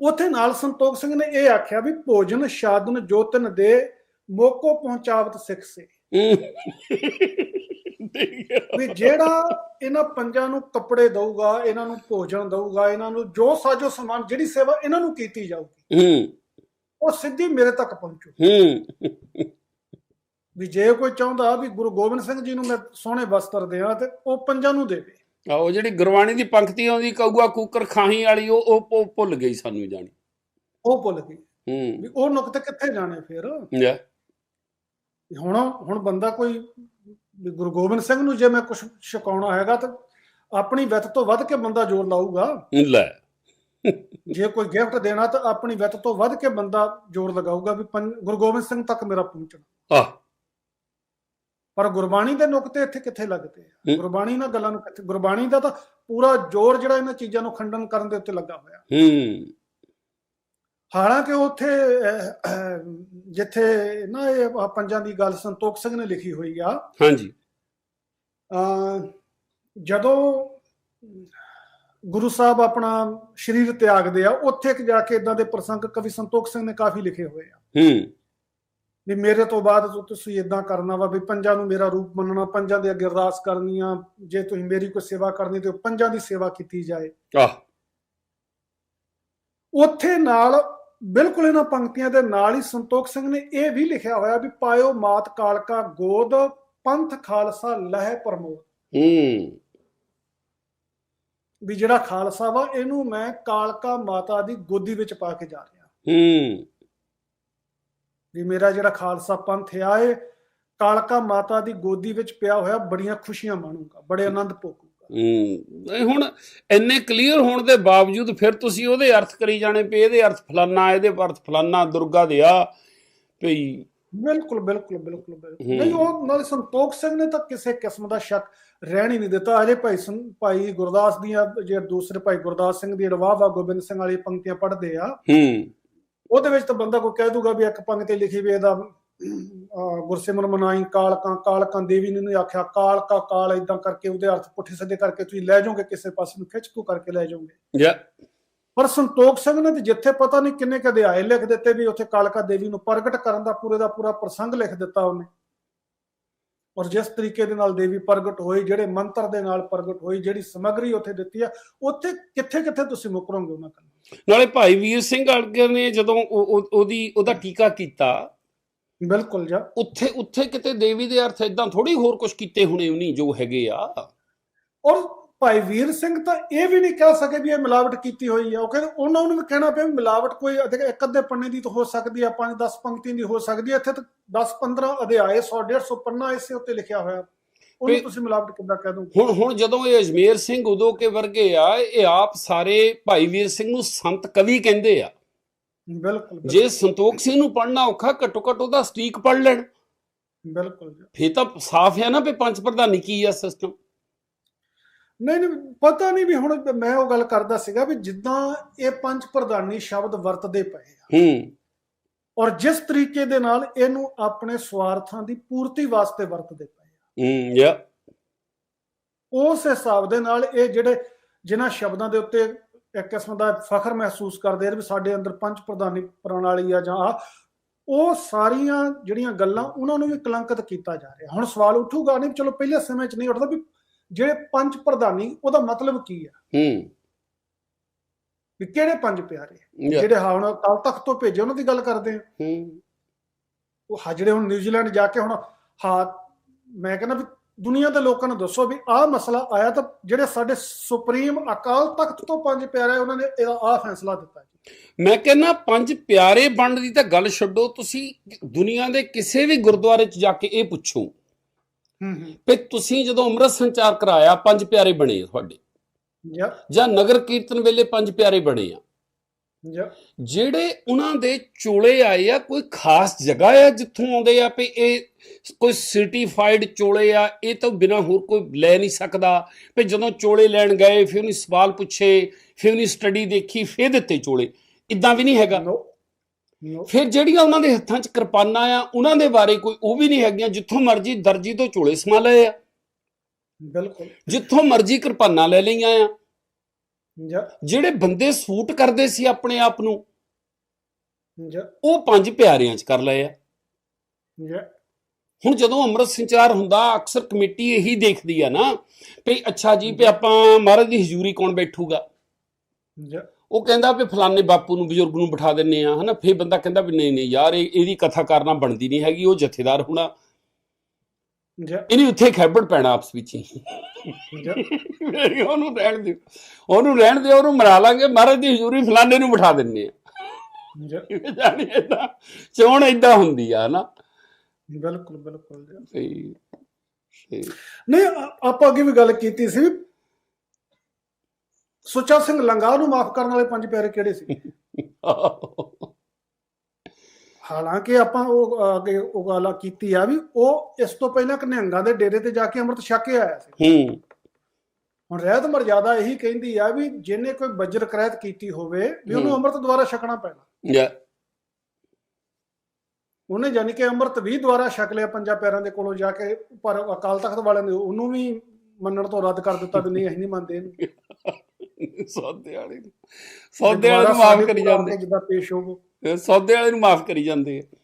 ਉੱਥੇ ਨਾਲ ਸੰਤੋਖ ਸਿੰਘ ਨੇ ਇਹ ਆਖਿਆ ਵੀ ਭੋਜਨ ਸ਼ਾਦਨ ਜੋਤਨ ਦੇ ਮੋਕੋ ਪਹੁੰਚਾਵਤ ਸਿੱਖ ਸੇ। ਵੀ ਜਿਹੜਾ ਇਹਨਾਂ ਪੰਜਾਂ ਨੂੰ ਕੱਪੜੇ ਦਊਗਾ ਇਹਨਾਂ ਨੂੰ ਭੋਜਨ ਦਊਗਾ ਇਹਨਾਂ ਨੂੰ ਜੋ ਸਾਜੋ ਸਮਾਨ ਜਿਹੜੀ ਸੇਵਾ ਇਹਨਾਂ ਨੂੰ ਕੀਤੀ ਜਾਊਗੀ
ਹੂੰ।
ਉਹ ਸਿੱਧੀ ਮੇਰੇ ਤੱਕ ਪਹੁੰਚੂ
ਹੂੰ।
ਵੀ ਜੇ ਕੋਈ ਚਾਹੁੰਦਾ ਵੀ ਗੁਰੂ ਗੋਬਿੰਦ ਸਿੰਘ ਜੀ ਨੂੰ ਮੈਂ ਸੋਹਣੇ ਵਸਤਰ ਦਿਆਂ ਤੇ ਉਹ ਪੰਜਾਂ ਨੂੰ ਦੇਵੇ।
ਆ ਉਹ ਜਿਹੜੀ ਗੁਰਬਾਣੀ ਦੀ ਪੰਕਤੀ ਆਉਂਦੀ ਕਊਆ ਕੂਕਰ ਖਾਹੀ ਵਾਲੀ ਉਹ ਉਹ ਭੁੱਲ ਗਈ ਸਾਨੂੰ ਜਾਣੀ।
ਉਹ ਭੁੱਲ ਗਈ।
ਹੂੰ।
ਵੀ ਉਹ ਨੁਕਤੇ ਕਿੱਥੇ ਜਾਣੇ ਫਿਰ? ਹੁਣ ਹੁਣ ਬੰਦਾ ਕੋਈ ਗੁਰੂ ਗੋਬਿੰਦ ਸਿੰਘ ਨੂੰ ਜੇ ਮੈਂ ਕੁਝ ਛਕਾਉਣਾ ਹੈਗਾ ਤਾਂ ਆਪਣੀ ਵਿੱਤ ਤੋਂ ਵੱਧ ਕੇ ਬੰਦਾ ਜ਼ੋਰ ਲਾਊਗਾ।
ਲੈ।
ਜੇ ਕੋਈ ਗਿਫਟ ਦੇਣਾ ਤਾਂ ਆਪਣੀ ਵਿੱਤ ਤੋਂ ਵੱਧ ਕੇ ਬੰਦਾ ਜ਼ੋਰ ਲਗਾਊਗਾ ਵੀ ਗੁਰੂ ਗੋਬਿੰਦ ਸਿੰਘ ਤੱਕ ਮੇਰਾ ਪਹੁੰਚਣਾ।
ਆਹ।
ਪਰ ਗੁਰਬਾਣੀ ਦੇ ਨੁਕਤੇ ਇੱਥੇ ਕਿੱਥੇ ਲੱਗਦੇ ਆ। ਗੁਰਬਾਣੀ ਨਾਲ ਗੱਲਾਂ ਨੂੰ ਕਿੱਥੇ ਗੁਰਬਾਣੀ ਦਾ ਤਾਂ ਪੂਰਾ ਜ਼ੋਰ ਜਿਹੜਾ ਇਹਨਾਂ ਚੀਜ਼ਾਂ ਨੂੰ ਖੰਡਨ ਕਰਨ ਦੇ ਉੱਤੇ ਲੱਗਾ ਹੋਇਆ।
ਹੂੰ।
ਹਾਲਾਂਕਿ ਉੱਥੇ ਜਿੱਥੇ ਨਾ ਇਹ ਪੰਜਾਂ ਦੀ ਗੱਲ ਸੰਤੋਖ ਸਿੰਘ ਨੇ ਲਿਖੀ ਹੋਈ ਆ
ਹਾਂਜੀ।
ਜਦੋਂ ਗੁਰੂ ਸਾਹਿਬ ਆਪਣਾ ਸਰੀਰ ਤਿਆਗਦੇ ਆ ਉੱਥੇ ਇੱਕ ਜਾ ਕੇ ਇਦਾਂ ਦੇ ਪ੍ਰਸੰਗ ਕਵੀ ਸੰਤੋਖ ਸਿੰਘ ਨੇ ਕਾਫੀ ਲਿਖੇ ਹੋਏ ਆ।
ਹੂੰ।
ਵੀ ਮੇਰੇ ਤੋਂ ਬਾਅਦ ਤੁਸੀਂ ਇਦਾਂ ਕਰਨਾ ਵਾ ਵੀ ਪੰਜਾਂ ਨੂੰ ਮੇਰਾ ਰੂਪ ਮੰਨਣਾ ਪੰਜਾਂ ਦੇ ਅੱਗੇ ਅਰਦਾਸ ਕਰਨੀ ਆ ਜੇ ਤੁਸੀਂ ਮੇਰੀ ਕੋਈ ਸੇਵਾ ਕਰਨੀ ਤੇ ਪੰਜਾਂ ਦੀ ਸੇਵਾ ਕੀਤੀ ਜਾਏ।
ਆਹ।
ਉੱਥੇ ਨਾਲ ਬਿਲਕੁਲ ਇਹਨਾਂ ਪੰਕਤੀਆਂ ਦੇ ਨਾਲ ਹੀ ਸੰਤੋਖ ਸਿੰਘ ਨੇ ਇਹ ਵੀ ਲਿਖਿਆ ਹੋਇਆ ਵੀ ਪਾਇਓ ਮਾਤ ਕਾਲਕਾ ਗੋਦ ਪੰਥ ਖਾਲਸਾ ਲਹਿ ਪ੍ਰਮੋਦ।
ਹੂੰ।
ਵੀ ਜਿਹੜਾ ਖਾਲਸਾ ਵਾ ਇਹਨੂੰ ਮੈਂ ਕਾਲਕਾ ਮਾਤਾ ਦੀ ਗੋਦੀ ਵਿੱਚ ਪਾ ਕੇ ਜਾ ਰਿਹਾ।
ਹੂੰ। ਵੀ
ਮੇਰਾ ਜਿਹੜਾ ਖਾਲਸਾ ਪੰਥ ਆ ਇਹ ਕਾਲਕਾ ਮਾਤਾ ਦੀ ਗੋਦੀ ਵਿੱਚ ਪਿਆ ਹੋਇਆ ਬੜੀਆਂ ਖੁਸ਼ੀਆਂ ਮਾਣੂਗਾ ਬੜੇ ਆਨੰਦ
ਇਹ ਹੁਣ ਇੰਨੇ ਕਲੀਅਰ ਹੋਣ ਦੇ ਬਾਵਜੂਦ ਫਿਰ ਤੁਸੀਂ ਉਹਦੇ ਅਰਥ ਕਰੀ ਜਾਣੇ ਪਏ ਇਹਦੇ ਅਰਥ ਫਲਾਨਾ ਇਹਦੇ ਅਰਥ ਫਲਾਨਾ ਦੁਰਗਾ ਦੇ ਆ ਭਈ
ਬਿਲਕੁਲ ਬਿਲਕੁਲ ਬਿਲਕੁਲ। ਨਹੀਂ ਉਹ ਨਾਲ ਸੰਤੋਖ ਸਿੰਘ ਨੇ ਤਾਂ ਕਿਸੇ ਕਿਸਮ ਦਾ ਸ਼ੱਕ ਰਹਿਣ ਹੀ ਨਹੀਂ ਦਿੱਤਾ। ਅਜੇ ਭਾਈ ਭਾਈ ਗੁਰਦਾਸ ਦੀਆਂ ਜੇ ਦੂਸਰੇ ਭਾਈ ਗੁਰਦਾਸ ਸਿੰਘ ਦੀ ਅਡਵਾਹ ਵਾ ਗੋਬਿੰਦ ਸਿੰਘ ਵਾਲੀ ਪੰਕਤੀਆਂ ਪੜ੍ਹਦੇ ਆ
ਹੂੰ।
ਉਹਦੇ ਵਿੱਚ ਤਾਂ ਬੰਦਾ ਕੋਈ ਕਹਿ ਦੂਗਾ ਵੀ ਇੱਕ ਪੰਕਤੀ ਲਿਖੀ ਵੀ ਇਹਦਾ ਅਹ, ਗੁਰਸਿਮਰਨ ਮਨਾਈ ਕਾਲਕਾਂ ਕਾਲਕਾਂ ਦੇਵੀ ਨੇ ਨੂੰ ਆਖਿਆ ਕਾਲਕਾ ਕਾਲ ਇਦਾਂ ਕਰਕੇ ਉਹਦੇ ਅਰਥ ਪੁੱਠੇ ਸਿੱਧੇ ਕਰਕੇ ਤੁਸੀਂ ਲੈ ਜਾਓਗੇ ਕਿਸੇ ਪਾਸੇ ਨੂੰ ਖਿੱਚ ਤੂ ਕਰਕੇ ਲੈ ਜਾਓਗੇ।
ਯਾ।
ਪਰ ਸੰਤੋਖ ਸਿੰਘ ਨੇ ਤੇ ਜਿੱਥੇ ਪਤਾ ਨਹੀਂ ਕਿੰਨੇ ਕਦੇ ਆਏ ਲਿਖ ਦਿੱਤੇ ਵੀ ਉੱਥੇ ਕਾਲਕਾ ਦੇਵੀ ਨੂੰ ਪ੍ਰਗਟ ਕਰਨ ਦਾ ਪੂਰੇ ਦਾ ਪੂਰਾ ਪ੍ਰਸੰਗ ਲਿਖ ਦਿੱਤਾ ਉਹਨੇ। ਔਰ ਜਿਸ ਤਰੀਕੇ ਦੇ ਨਾਲ ਦੇਵੀ ਪ੍ਰਗਟ ਹੋਈ ਜਿਹੜੇ ਮੰਤਰ ਦੇ ਨਾਲ ਪ੍ਰਗਟ ਹੋਈ ਜਿਹੜੀ ਸਮੱਗਰੀ ਉੱਥੇ ਦਿੱਤੀ ਆ ਉੱਥੇ ਕਿੱਥੇ ਕਿੱਥੇ ਤੁਸੀਂ ਮੁਕਰੋਗੇ ਉਹਨਾਂ ਕੋਲ?
ਨਾਲੇ ਭਾਈ ਵੀਰ ਸਿੰਘ ਅੜਗਰ ਨੇ ਜਦੋਂ ਉਹ- ਉਹ- ਉਹਦੀ ਉਹਦਾ ਟੀਕਾ ਕੀਤਾ
ਬਿਲਕੁਲ ਜਾ।
ਉੱਥੇ ਉੱਥੇ ਕਿਤੇ ਦੇਵੀ ਦੇ ਅਰਥ ਇਦਾਂ ਥੋੜੀ ਹੋਰ ਕੁਝ ਕੀਤੇ ਹੋਣੇ ਨਹੀਂ ਜੋ ਹੈਗੇ ਆ।
ਔਰ ਭਾਈ ਵੀਰ ਸਿੰਘ ਤਾਂ ਇਹ ਵੀ ਨਹੀਂ ਕਹਿ ਸਕੇ ਵੀ ਇਹ ਮਿਲਾਵਟ ਕੀਤੀ ਹੋਈ ਆ। ਉਹ ਕਹਿੰਦੇ ਉਹਨਾਂ ਨੂੰ ਵੀ ਕਹਿਣਾ ਪਿਆ ਮਿਲਾਵਟ ਕੋਈ ਅਧਿਕ- ਇੱਕ ਅੱਧੇ ਪੰਨੇ ਦੀ ਤਾਂ ਹੋ ਸਕਦੀ ਆ ਪੰਜ 10 ਪੰਕਤੀ ਦੀ ਹੋ ਸਕਦੀ ਆ। ਇੱਥੇ ਤਾਂ 10 15 ਅਧਿਆਏ 100 150 ਪੰਨਾ ਇਸੇ ਉੱਤੇ ਲਿਖਿਆ ਹੋਇਆ। ਉਹਨੂੰ
ਵੀ-
ਤੁਸੀਂ ਮਿਲਾਵਟ ਕਿੱਦਾਂ ਕਹਿ ਦੋਗੇ?
ਹੁਣ ਹੁਣ ਜਦੋਂ ਇਹ ਅਜਮੇਰ ਸਿੰਘ ਉਦੋਂ ਕੇ ਵਰਗੇ ਆ ਇਹ ਆਪ ਸਾਰੇ ਭਾਈ ਵੀਰ ਸਿੰਘ ਨੂੰ ਸੰਤ ਕਵੀ ਕਹਿੰਦੇ ਆ।
ਬਿਲਕੁਲ
ਜੇ ਸੰਤੋਖ ਸਿੰਘ ਨੂੰ ਪੜਨਾ ਔਖਾ ਘੱਟੋ ਘੱਟ ਉਹਦਾ ਸਟੀਕ ਪੜ ਲੈਣ।
ਬਿਲਕੁਲ।
ਫੇਰ ਤਾਂ ਸਾਫ਼ ਹੈ ਨਾ ਵੀ ਪੰਜ ਪ੍ਰਧਾਨੀ ਕੀ ਆ ਸਿਸਟਮ
ਨਹੀਂ ਨਹੀਂ ਪਤਾ ਨਹੀਂ ਵੀ ਹੁਣ ਮੈਂ ਉਹ ਗੱਲ ਕਰਦਾ ਸੀਗਾ ਵੀ ਜਿੱਦਾਂ ਇਹ ਪੰਜ ਪ੍ਰਧਾਨੀ ਸ਼ਬਦ ਵਰਤਦੇ ਪਏ ਆ।
ਹੂੰ।
ਔਰ ਜਿਸ ਤਰੀਕੇ ਦੇ ਨਾਲ ਇਹਨੂੰ ਆਪਣੇ ਸਵਾਰਥਾਂ ਦੀ ਪੂਰਤੀ ਵਾਸਤੇ ਵਰਤਦੇ ਪਏ ਆ।
ਹੂੰ ਯਾ।
ਉਸ ਹਿਸਾਬ ਦੇ ਨਾਲ ਇਹ ਜਿਹੜੇ ਜਿਨ੍ਹਾਂ ਸ਼ਬਦਾਂ ਦੇ ਉੱਤੇ ਇੱਕ ਕਿਸਮ ਦਾ ਫਖਰ ਮਹਿਸੂਸ ਕਰਦੇ ਆ ਵੀ ਸਾਡੇ ਅੰਦਰ ਪੰਜ ਪ੍ਰਧਾਨੀ ਪ੍ਰਣਾਲੀ ਆ ਜਾਂ ਆ ਉਹ ਸਾਰੀਆਂ ਜਿਹੜੀਆਂ ਗੱਲਾਂ ਉਹਨਾਂ ਨੂੰ ਵੀ ਕਲੰਕਿਤ ਕੀਤਾ ਜਾ ਰਿਹਾ। ਹੁਣ ਸਵਾਲ ਉੱਠੂਗਾ ਨਹੀਂ ਚਲੋ ਪਹਿਲੇ ਸਮੇਂ 'ਚ ਨਹੀਂ ਉੱਠਦਾ ਵੀ ਜਿਹੜੇ ਪੰਜ ਪ੍ਰਧਾਨੀ ਉਹਦਾ ਮਤਲਬ ਕੀ ਆ?
ਹੂੰ।
ਵੀ ਕਿਹੜੇ ਪੰਜ ਪਿਆਰੇ ਜਿਹੜੇ ਹਾਂ ਹੁਣ ਕੱਲ ਤੱਕ ਤੋਂ ਭੇਜੇ ਉਹਨਾਂ ਦੀ ਗੱਲ ਕਰਦੇ ਆ।
ਹੂੰ।
ਉਹ ਹਾ ਜਿਹੜੇ ਹੁਣ ਨਿਊਜ਼ੀਲੈਂਡ ਜਾ ਕੇ ਹੁਣ ਹਾਂ ਮੈਂ ਕਹਿੰਦਾ ਵੀ ਦੁਨੀਆ ਦੇ ਲੋਕਾਂ ਨੂੰ ਦੱਸੋ ਵੀ ਆਹ ਮਸਲਾ ਆਇਆ ਤਾਂ ਜਿਹੜੇ ਸਾਡੇ ਸੁਪਰੀਮ ਅਕਾਲ ਤਖਤ ਤੋਂ ਪੰਜ ਪਿਆਰੇ ਉਹਨਾਂ ਨੇ ਇਹਦਾ ਆਹ ਫੈਸਲਾ ਦਿੱਤਾ
ਮੈਂ ਕਹਿੰਦਾ ਪੰਜ ਪਿਆਰੇ ਬਣਨ ਦੀ ਤਾਂ ਗੱਲ ਛੱਡੋ ਤੁਸੀਂ ਦੁਨੀਆ ਦੇ ਕਿਸੇ ਵੀ ਗੁਰਦੁਆਰੇ 'ਚ ਜਾ ਕੇ ਇਹ ਪੁੱਛੋ।
ਹੂੰ ਹੂੰ।
ਵੀ ਤੁਸੀਂ ਜਦੋਂ ਅੰਮ੍ਰਿਤ ਸੰਚਾਰ ਕਰਾਇਆ ਪੰਜ ਪਿਆਰੇ ਬਣੇ ਤੁਹਾਡੇ।
ਜਾਂ
ਨਗਰ ਕੀਰਤਨ ਵੇਲੇ ਪੰਜ ਪਿਆਰੇ ਬਣੇ ਆ। ਜਿਹੜੇ ਉਹਨਾਂ ਦੇ ਚੋਲੇ ਆਏ ਆ ਕੋਈ ਖਾਸ ਜਗ੍ਹਾ ਆ ਜਿੱਥੋਂ ਆਉਂਦੇ ਆ ਵੀ ਇਹ ਕੋਈ ਸਰਟੀਫਾਈਡ ਚੋਲੇ ਆ ਇਹ ਤਾਂ ਬਿਨਾ ਹੋਰ ਕੋਈ ਲੈ ਨਹੀਂ ਸਕਦਾ। ਵੀ ਜਦੋਂ ਚੋਲੇ ਲੈਣ ਗਏ ਫਿਰ ਉਹਨੇ ਸਵਾਲ ਪੁੱਛੇ ਫਿਰ ਉਹਨੇ ਸਟੱਡੀ ਦੇਖੀ ਫਿਰ ਦਿੱਤੇ ਚੋਲੇ। ਇਦਾਂ ਵੀ ਨਹੀਂ ਹੈਗਾ। ਫਿਰ ਜਿਹੜੀਆਂ ਉਹਨਾਂ ਦੇ ਹੱਥਾਂ 'ਚ ਕਿਰਪਾਨਾਂ ਆ ਉਹਨਾਂ ਦੇ ਬਾਰੇ ਕੋਈ ਉਹ ਵੀ ਨਹੀਂ ਹੈਗੀਆਂ ਜਿੱਥੋਂ ਮਰਜ਼ੀ ਦਰਜੀ ਤੋਂ ਚੋਲੇ ਸਮਾ ਲਏ ਆ।
ਬਿਲਕੁਲ।
ਜਿੱਥੋਂ ਮਰਜ਼ੀ ਕਿਰਪਾਨਾਂ ਲੈ ਲਈਆਂ ਆ। ਜਿਹੜੇ ਬੰਦੇ ਸੂਟ ਕਰਦੇ ਸੀ ਆਪਣੇ ਆਪ ਨੂੰ ਉਹ ਪੰਜ ਪਿਆਰਿਆਂ 'ਚ ਕਰ ਲਏ ਆ। ਹੁਣ ਜਦੋਂ ਅੰਮ੍ਰਿਤ ਸੰਚਾਰ ਹੁੰਦਾ ਅਕਸਰ ਕਮੇਟੀ ਇਹੀ ਦੇਖਦੀ ਆ ਨਾ ਵੀ ਅੱਛਾ ਜੀ ਵੀ ਆਪਾਂ ਮਹਾਰਾਜ ਦੀ ਹਜ਼ੂਰੀ ਕੌਣ ਬੈਠੂਗਾ? ਉਹ ਕਹਿੰਦਾ ਵੀ ਫਲਾਣੇ ਬਾਪੂ ਨੂੰ ਬਜ਼ੁਰਗ ਨੂੰ ਬਿਠਾ ਦਿੰਨੇ ਆ ਹਨਾ। ਫੇਰ ਬੰਦਾ ਕਹਿੰਦਾ ਵੀ ਨਹੀਂ ਨਹੀਂ ਯਾਰ ਇਹ ਇਹਦੀ ਕਥਾ ਕਰਨਾ ਬਣਦੀ ਨਹੀਂ ਹੈਗੀ ਉਹ ਜਥੇਦਾਰ ਹੋਣਾ। ਇਹਨੇ ਉੱਥੇ ਖੈਬੜ ਪੈਣਾ ਆਪਸ ਵਿੱਚ ਹੀ। ਉਹਨੂੰ ਰਹਿਣ ਦਿਓ। ਉਹਨੂੰ ਰਹਿਣ ਦਿਓ ਉਹਨੂੰ ਮਰਾ ਲਾਂਗੇ। ਮਹਾਰਾਜ ਦੀ ਹਜ਼ੂਰੀ ਫਲਾਣੇ ਨੂੰ ਬਿਠਾ ਦਿੰਨੇ ਆ।
ਜਾਂ।
ਜਾਣੀ ਏਦਾਂ ਚੋਣ ਏਦਾਂ ਹੁੰਦੀ ਆ ਨਾ
ਬਿਲਕੁਲ ਬਿਲਕੁਲ।
ਸਹੀ
ਨਹੀਂ ਆਪਾਂ ਅੱਗੇ ਵੀ ਗੱਲ ਕੀਤੀ ਸੀ। ਸੁੱਚਾ ਸਿੰਘ ਲੰਗਾ ਨੂੰ ਮਾਫ ਕਰਨ ਵਾਲੇ ਪੰਜ ਪਿਆਰੇ ਕਿਹੜੇ ਸੀ? ਹਾਲਾਂਕਿ ਆਪਾਂ ਉਹ ਅੱਗੇ ਉਹ ਗੱਲ ਕੀਤੀ ਆ ਵੀ ਉਹ ਇਸ ਤੋਂ ਪਹਿਲਾਂ ਕਨਿਹੰਗਾਂ ਦੇ ਡੇਰੇ ਤੇ ਜਾ ਕੇ ਅੰਮ੍ਰਿਤ ਛਕ ਕੇ ਆਇਆ ਸੀ।
ਹੂੰ।
ਹੁਣ ਰਹਿਤ ਮਰਜ਼ਾਦਾ ਇਹੀ ਕਹਿੰਦੀ ਆ ਵੀ ਜਿਹਨੇ ਕੋਈ ਬੱਜਰ ਕਰਾਇਤ ਕੀਤੀ ਹੋਵੇ ਵੀ ਉਹਨੂੰ। ਅੰਮ੍ਰਿਤ ਦੁਆਰਾ ਛਕਣਾ ਪੈਣਾ।
ਜਾਂ
ਉਹਨੇ ਯਾਨੀ ਕਿ ਅੰਮ੍ਰਿਤ ਵੀ ਦੁਆਰਾ ਛਕ ਲਿਆ ਪੰਜਾਂ ਪਿਆਰਿਆਂ ਦੇ ਕੋਲੋਂ ਜਾ ਕੇ ਪਰ ਅਕਾਲ ਤਖਤ ਵਾਲਿਆਂ ਨੇ ਉਹਨੂੰ ਵੀ ਮੰਨਣ ਤੋਂ ਰੱਦ ਕਰ ਦਿੱਤਾ ਵੀ ਨਹੀਂ ਅਸੀਂ ਨਹੀਂ ਮੰਨਦੇ ਇਹਨੂੰ।
ਸੌਦੇ ਵਾਲੇ ਨੂੰ। ਸੌਦੇ ਵਾਲੇ ਨੂੰ ਮਾਫ ਕਰੀ ਜਾਂਦੇ।
ਜਿੱਦਾਂ ਪੇਸ਼ ਹੋਵੋ।
ਸੌਦੇ ਵਾਲੇ ਨੂੰ ਮਾਫ ਕਰੀ ਜਾਂਦੇ ਆ।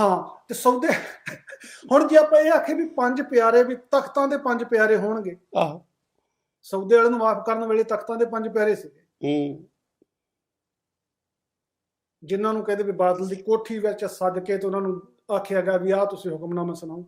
ਹਾਂ ਤੇ ਸੌਦੇ ਹੁਣ ਜੇ ਆਪਾਂ ਇਹ ਆਖੇ ਵੀ ਪੰਜ ਪਿਆਰੇ ਵੀ ਤਖਤਾਂ ਦੇ ਪੰਜ ਪਿਆਰੇ ਹੋਣਗੇ।
ਆਹੋ।
ਸੌਦੇ ਵਾਲੇ ਨੂੰ ਮਾਫ ਕਰਨ ਵੇਲੇ ਤਖਤਾਂ ਦੇ ਪੰਜ ਪਿਆਰੇ ਸੀਗੇ।
ਹੂੰ।
ਜਿਨ੍ਹਾਂ ਨੂੰ ਕਹਿੰਦੇ ਵੀ ਬਾਦਲ ਦੀ ਕੋਠੀ ਵਿੱਚ ਸੱਦ ਕੇ ਤੇ ਉਹਨਾਂ ਨੂੰ ਆਖਿਆ ਗਿਆ ਵੀ ਆਹ ਤੁਸੀਂ ਹੁਕਮਨਾਮਾ ਸੁਣਾਓ।